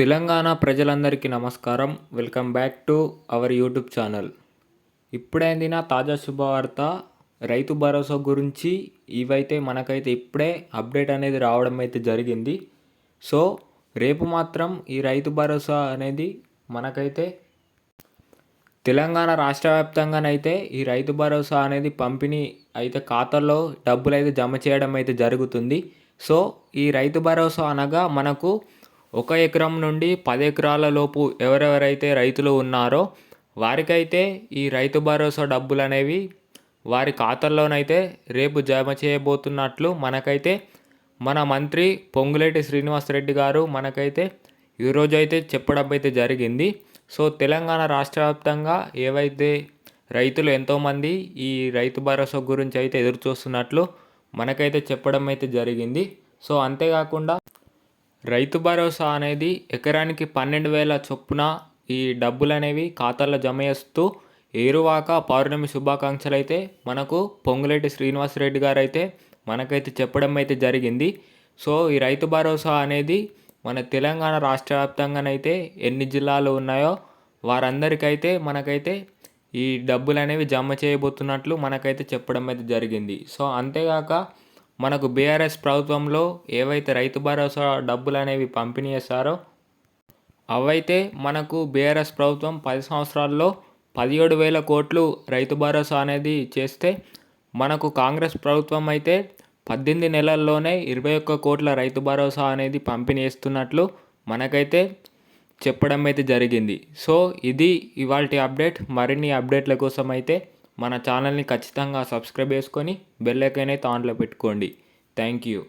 తెలంగాణ ప్రజలందరికీ నమస్కారం. Welcome back to our YouTube channel. ఇప్పుడైందిన తాజా శుభవార్త రైతు భరోసా గురించి ఇవైతే మనకైతే ఇప్పుడే అప్డేట్ అనేది రావడం అయితే జరిగింది. సో రేపు మాత్రం ఈ రైతు భరోసా అనేది మనకైతే తెలంగాణ రాష్ట్ర వ్యాప్తంగానైతే ఈ రైతు భరోసా అనేది పంపిణీ అయితే ఖాతాలో డబ్బులు అయితే జమ చేయడం అయితే జరుగుతుంది. సో ఈ రైతు భరోసా అనగా మనకు ఒక ఎకరం నుండి పది ఎకరాల లోపు ఎవరెవరైతే రైతులు ఉన్నారో వారికైతే ఈ రైతు భరోసా డబ్బులు అనేవి వారి ఖాతాల్లోనైతే రేపు జమ చేయబోతున్నట్లు మనకైతే మన మంత్రి పొంగులేటి శ్రీనివాసరెడ్డి గారు మనకైతే ఈరోజు అయితే చెప్పడం అయితే జరిగింది. సో తెలంగాణ రాష్ట్ర వ్యాప్తంగా ఏవైతే రైతులు ఎంతోమంది ఈ రైతు భరోసా గురించి అయితే ఎదురు చూస్తున్నట్లు మనకైతే చెప్పడం అయితే జరిగింది. సో అంతేకాకుండా రైతు భరోసా అనేది ఎకరానికి పన్నెండు వేల చొప్పున ఈ డబ్బులు అనేవి ఖాతాల్లో జమ చేస్తూ ఏరువాక పౌర్ణమి శుభాకాంక్షలు అయితే మనకు పొంగులేటి శ్రీనివాసరెడ్డి గారు అయితే మనకైతే చెప్పడం అయితే జరిగింది. సో ఈ రైతు భరోసా అనేది మన తెలంగాణ రాష్ట్ర వ్యాప్తంగానైతే ఎన్ని జిల్లాలు ఉన్నాయో వారందరికైతే మనకైతే ఈ డబ్బులు అనేవి జమ చేయబోతున్నట్లు మనకైతే చెప్పడం అయితే జరిగింది. సో అంతేగాక మనకు బీఆర్ఎస్ ప్రభుత్వంలో ఏవైతే రైతు భరోసా డబ్బులు అనేవి పంపిణీ చేస్తారో అవైతే మనకు బీఆర్ఎస్ ప్రభుత్వం పది సంవత్సరాల్లో పదిహేడు వేల కోట్లు రైతు భరోసా అనేది చేస్తే మనకు కాంగ్రెస్ ప్రభుత్వం అయితే పద్దెనిమిది నెలల్లోనే ఇరవై ఒక్క కోట్ల రైతు భరోసా అనేది పంపిణీ చేస్తున్నట్లు మనకైతే చెప్పడం అయితే జరిగింది. సో ఇది ఇవాళ అప్డేట్. మరిన్ని అప్డేట్ల కోసం అయితే మన ఛానల్ని ఖచ్చితంగా సబ్స్క్రైబ్ చేసుకొని బెల్ ఐకాన్ అయితే ఆన్లో పెట్టుకోండి. Thank you.